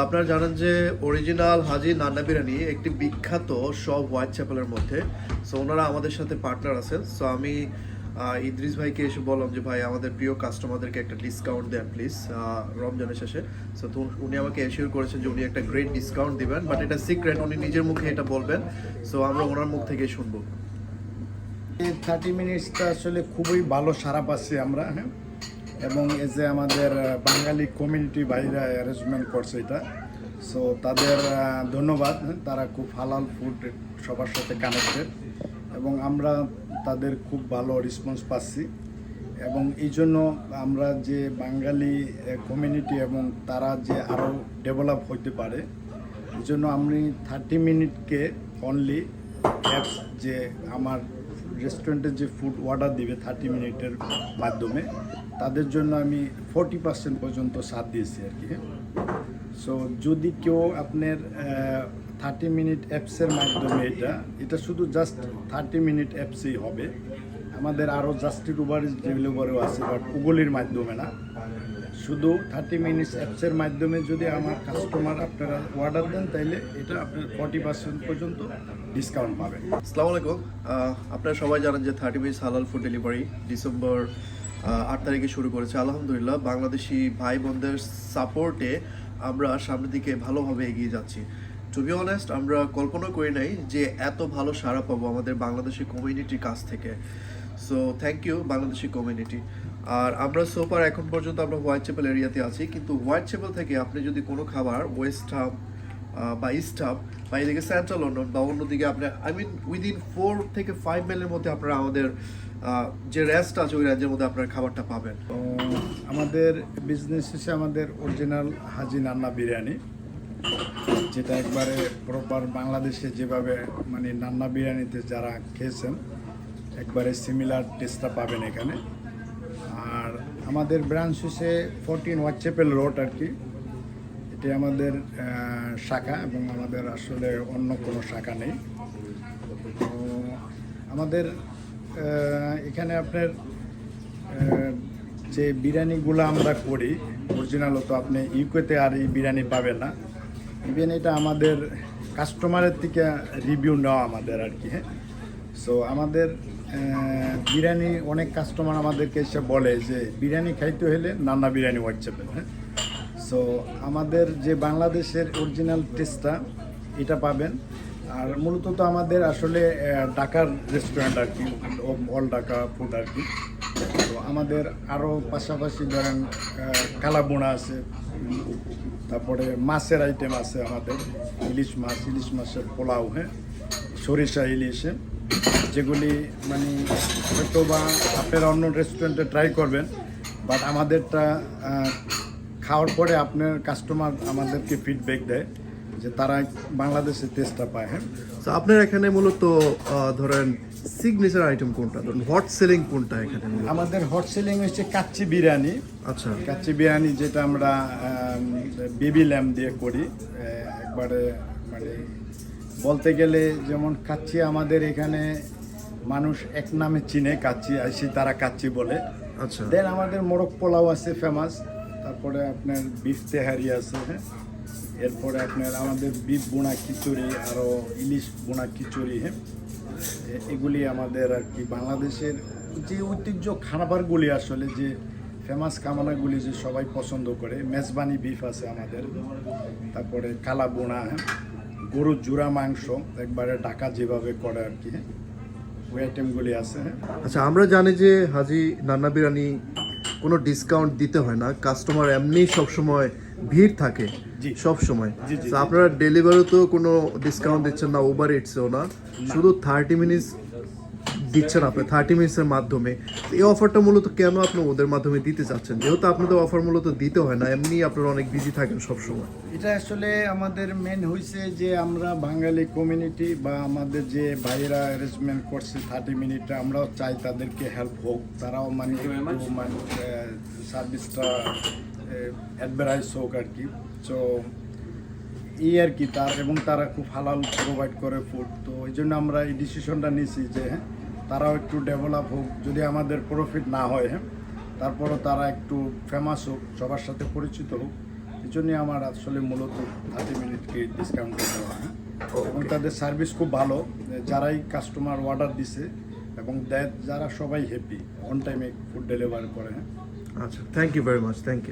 আপনারা জানেন যে অরিজিনাল হাজি নান্না বিরিয়ানি একটি বিখ্যাত সব হোয়াইট চ্যাপেলের মধ্যে। সো ওনারা আমাদের সাথে পার্টনার আছেন। সো আমি ইদ্রিস ভাইকে এসে বললাম যে, ভাই, আমাদের প্রিয় কাস্টমারদেরকে একটা ডিসকাউন্ট দেন প্লিজ রমজানের শেষে। সো তো উনি আমাকে এসিওর করেছেন যে, উনি একটা গ্রেট ডিসকাউন্ট দিবেন। বাট এটা সিক্রেট উনি নিজের মুখে এটা বলবেন। সো আমরা ওনার মুখ থেকে শুনব। থার্টি মিনিটসটা আসলে খুবই ভালো সারা পাচ্ছি আমরা হ্যাঁ? এবং এই যে আমাদের বাঙালি কমিউনিটি ভাইরা অ্যারেঞ্জমেন্ট করছে এটা সো তাদের ধন্যবাদ। তারা খুব হালাল ফুড সবার সাথে কানেক্টেড এবং আমরা তাদের খুব ভালো রেসপন্স পাচ্ছি। এবং এই জন্য আমরা যে বাঙালি কমিউনিটি এবং তারা যে আরও ডেভেলপ হইতে পারে, এই জন্য আমি থার্টি মিনিটকে অনলি অ্যাপস যে আমার রেস্টুরেন্টে যে ফুড অর্ডার দিবে থার্টি মিনিটের মাধ্যমে তাদের জন্য আমি ফোরটি পার্সেন্ট পর্যন্ত সাথ দিয়েছি আর কি। সো যদি কেউ আপনার থার্টি মিনিট অ্যাপসের মাধ্যমে এটা এটা শুধু জাস্ট থার্টি মিনিট অ্যাপসেই হবে। আমাদের আরও জাস্টির উবার ডেলিভারিও আছে বাট গুগলির মাধ্যমে না। শুধু থার্টি মিনিটস অ্যাপসের মাধ্যমে যদি আমার কাস্টমার আপনারা অর্ডার দেন, তাইলে এটা আপনার ফর্টি পার্সেন্ট পর্যন্ত ডিসকাউন্ট পাবেন। আসসালামু আলাইকুম। আপনারা সবাই জানেন যে thirty minutes halal food delivery December আট তারিখে শুরু করেছে। আলহামদুলিল্লাহ, বাংলাদেশি ভাই বোনদের সাপোর্টে আমরা সামনের দিকে ভালোভাবে এগিয়ে যাচ্ছি। টু বি অনেস্ট আমরা কল্পনা করি নাই যে এত ভালো সাড়া পাবো আমাদের বাংলাদেশি কমিউনিটির কাছ থেকে। So thank you Bangladeshi community আর আমরা সোফার এখন পর্যন্ত আমরা হোয়াইট চেপেল এরিয়াতে আছি, কিন্তু হোয়াইট চেপেল থেকে আপনি যদি কোনো খাবার ওয়েস্ট বা হাব বা এদিকে সেন্ট্রাল লন্ডন বা অন্যদিকে আপনি আই মিন উইদিন ফোর থেকে ফাইভ মাইলের মধ্যে আপনারা আমাদের যে রেস্ট আছে, ওই রেঞ্জের মধ্যে আপনার খাবারটা পাবেন। আমাদের বিজনেস হিসেবে আমাদের অরিজিনাল হাজি নান্না বিরিয়ানি, যেটা একবারে প্রপার বাংলাদেশে যেভাবে মানে নান্না বিরিয়ানিতে যারা খেয়েছেন, একবারে সিমিলার টেস্টটা পাবেন এখানে। আর আমাদের ব্রাঞ্চ হচ্ছে ফোরটিন ওয়াচেপেল রোড আর কি। এটি আমাদের শাখা এবং আমাদের আসলে অন্য কোনো শাখা নেই। তো আমাদের এখানে আপনার যে বিরিয়ানিগুলো আমরা করি অরিজিনাল তো আপনি ইউকেতে আর এই বিরিয়ানি পাবেন না। ইভেন এটা আমাদের কাস্টমারের থেকে রিভিউ নেওয়া আমাদের আর কি হ্যাঁ? সো আমাদের বিরিয়ানি, অনেক কাস্টমার আমাদেরকে এসে বলে যে, বিরিয়ানি খাইতে হলে নান্না বিরিয়ানি হোয়াটসঅ্যাপে হ্যাঁ? সো আমাদের যে বাংলাদেশের অরিজিনাল টেস্টটা এটা পাবেন। আর মূলত তো আমাদের আসলে ঢাকার রেস্টুরেন্ট আর কি অল ঢাকা ফুড আর কি। তো আমাদের আরও পাশাপাশি ধরেন কালাবোনা আছে, তারপরে মাছের আইটেম আছে আমাদের, ইলিশ মাছ, ইলিশ মাছের পোলাও হ্যাঁ? সরিষা, ইলিশ হ্যাঁ? যেগুলি মানে হয়তো বা আপনারা অন্য রেস্টুরেন্টে ট্রাই করবেন বাট আমাদেরটা খাওয়ার পরে আপনার কাস্টমার আমাদেরকে ফিডব্যাক দেয় যে তারা বাংলাদেশের টেস্টটা পায় হ্যাঁ? তো আপনার এখানে মূলত ধরেন সিগনেচার আইটেম কোনটা? ধরুন হট সেলিং কোনটা এখানে আমাদের হট সেলিং হচ্ছে কাচ্চি বিরিয়ানি। আচ্ছা। কাচ্চি বিরিয়ানি যেটা আমরা বেবি ল্যাম্প দিয়ে করি। একবারে মানে বলতে গেলে যেমন কাচ্চি আমাদের এখানে মানুষ এক নামে চিনে কাচ্চি আসি তারা কাচ্চি বলে। আচ্ছা। দেন আমাদের মোরগ পোলাও আছে ফেমাস তারপরে আপনার বিফ তেহারি আছে হ্যাঁ? এরপরে আপনার আমাদের বিফ বোনা খিচুড়ি আরও ইলিশ বোনা খিচুড়ি হ্যাঁ? এগুলি আমাদের আর কি বাংলাদেশের যে ঐতিহ্য খাবারগুলি আসলে, যে ফেমাস খাবারগুলি যে সবাই পছন্দ করে, মেজবানি বিফ আছে আমাদের, তারপরে কালা বোনা হ্যাঁ? গরুর জুড়া মাংস, একবারে ঢাকা যেভাবে করে আর কি হ্যাঁ? ওই আইটেমগুলি আছে হ্যাঁ? আচ্ছা আমরা জানি যে হাজি নান্না বিরিয়ানি কোনো ডিসকাউন্ট দিতে হয় না। কাস্টমার এমনি সবসময় ভিড় থাকে সব সময় আপনারা ডেলিভারিতেও কোনো ডিসকাউন্ট দিচ্ছেন না ওভার ইটসেও না। শুধু থার্টি মিনিটস দিচ্ছেন আপনি থার্টি মিনিটসের মাধ্যমে। এই অফারটা মূলত কেন আপনি ওদের মাধ্যমে দিতে চাচ্ছেন? যেহেতু আপনাদের অফার মূলত দিতে হয় না এমনি আপনারা অনেক বিজি থাকেন সবসময়। এটা আসলে আমাদের মেন হয়েছে যে আমরা বাঙালি কমিউনিটি বা আমাদের যে ভাইয়েরা অ্যারেঞ্জমেন্ট করছে থার্টি মিনিটে আমরাও চাই তাদেরকে হেল্প হোক। তারাও মানে মানে সার্ভিসটা অ্যাডভারাইজ হোক আর কি। তো এই আর কি তার এবং তারা খুব হালাল প্রোভাইড করে ফুড তো এই জন্য আমরা এই ডিসিশনটা নিয়েছি যে হ্যাঁ তারাও একটু ডেভেলপ হোক যদি আমাদের প্রফিট না হয় হ্যাঁ? তারপরও তারা একটু ফেমাস হোক সবার সাথে পরিচিত হোক এই জন্যই আমার আসলে মূলত থার্টি মিনিটকে ডিসকাউন্ট দেওয়া হয়? এবং তাদের সার্ভিস খুব ভালো যারাই কাস্টমার অর্ডার দিছে এবং দেয় যারা সবাই হ্যাপি অন টাইমে ফুড ডেলিভারি করে হ্যাঁ? আচ্ছা thank you very much thank you